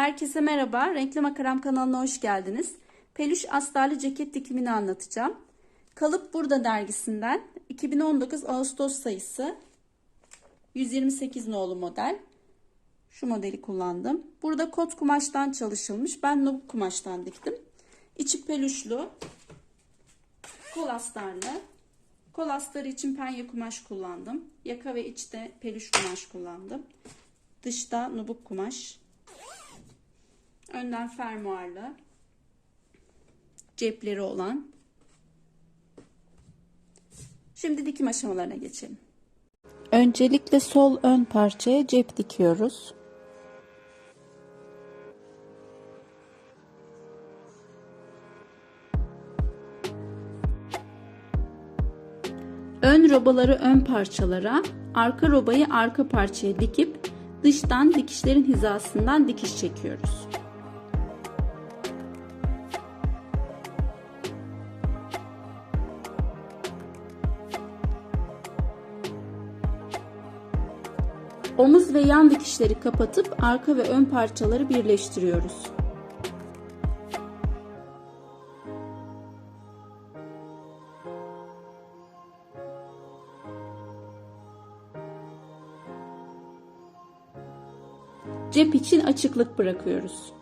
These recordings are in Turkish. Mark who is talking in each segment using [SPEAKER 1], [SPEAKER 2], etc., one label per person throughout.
[SPEAKER 1] Herkese merhaba. Renkli Makaram kanalına hoş geldiniz. Peluş astarlı ceket dikimini anlatacağım. Kalıp Burada dergisinden 2019 Ağustos sayısı 128 nolu model. Şu modeli kullandım. Burada kot kumaştan çalışılmış. Ben nubuk kumaştan diktim. İçi peluşlu. Kol astarlı. Kol astarı için penye kumaş kullandım. Yaka ve içte peluş kumaş kullandım. Dışta nubuk kumaş. Önden fermuarlı. Cepleri olan. Şimdi dikim aşamalarına geçelim.
[SPEAKER 2] Öncelikle sol ön parçaya cep dikiyoruz.
[SPEAKER 1] Ön robaları ön parçalara, arka robayı arka parçaya dikip dıştan dikişlerin hizasından dikiş çekiyoruz. Omuz ve yan dikişleri kapatıp arka ve ön parçaları birleştiriyoruz. Cep için açıklık bırakıyoruz.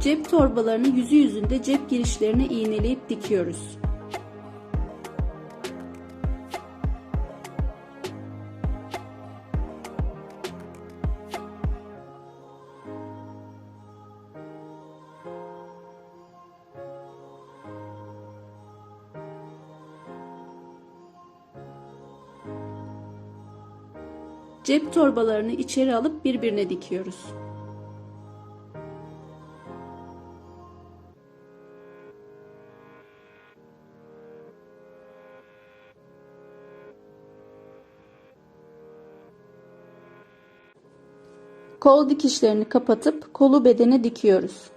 [SPEAKER 1] Cep torbalarını yüzü yüzünde cep girişlerine iğneleyip dikiyoruz. Cep torbalarını içeri alıp birbirine dikiyoruz. Kol dikişlerini kapatıp kolu bedene dikiyoruz.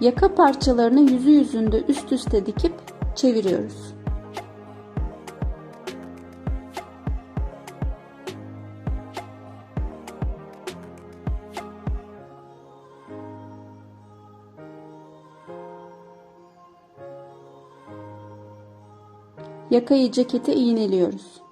[SPEAKER 1] Yaka parçalarını yüzü yüzünde üst üste dikip çeviriyoruz. Yakayı cekete iğneliyoruz.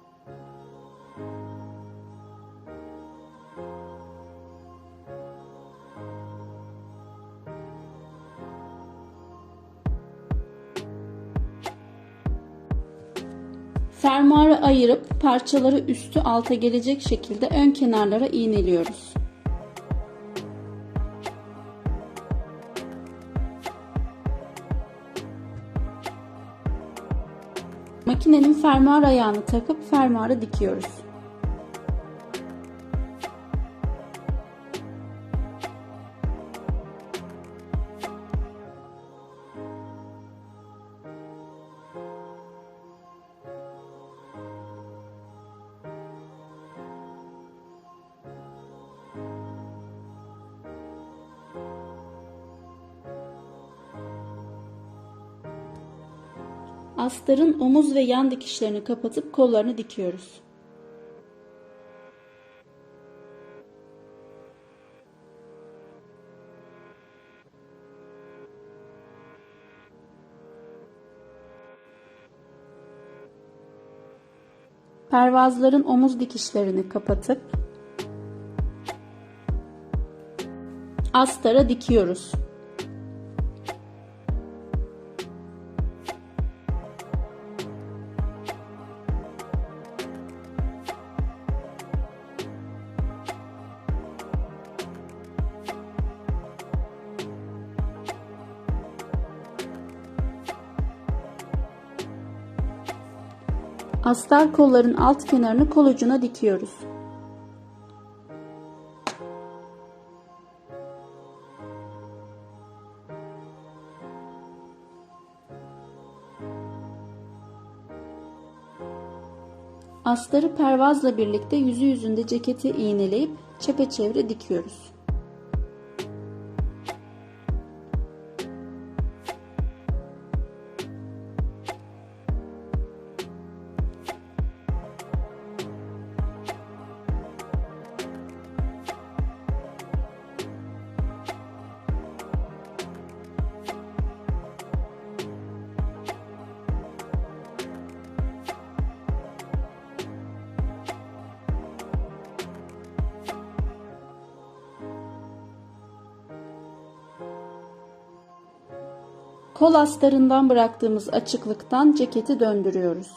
[SPEAKER 1] Fermuarı ayırıp parçaları üstü alta gelecek şekilde ön kenarlara iğneliyoruz. Makinenin fermuar ayağını takıp fermuarı dikiyoruz. Astarın omuz ve yan dikişlerini kapatıp kollarını dikiyoruz. Pervazların omuz dikişlerini kapatıp astara dikiyoruz. Astar kolların alt kenarını kol ucuna dikiyoruz. Astarı pervazla birlikte yüzü yüzünde ceketi iğneleyip çepeçevre dikiyoruz. Kol astarından bıraktığımız açıklıktan ceketi döndürüyoruz.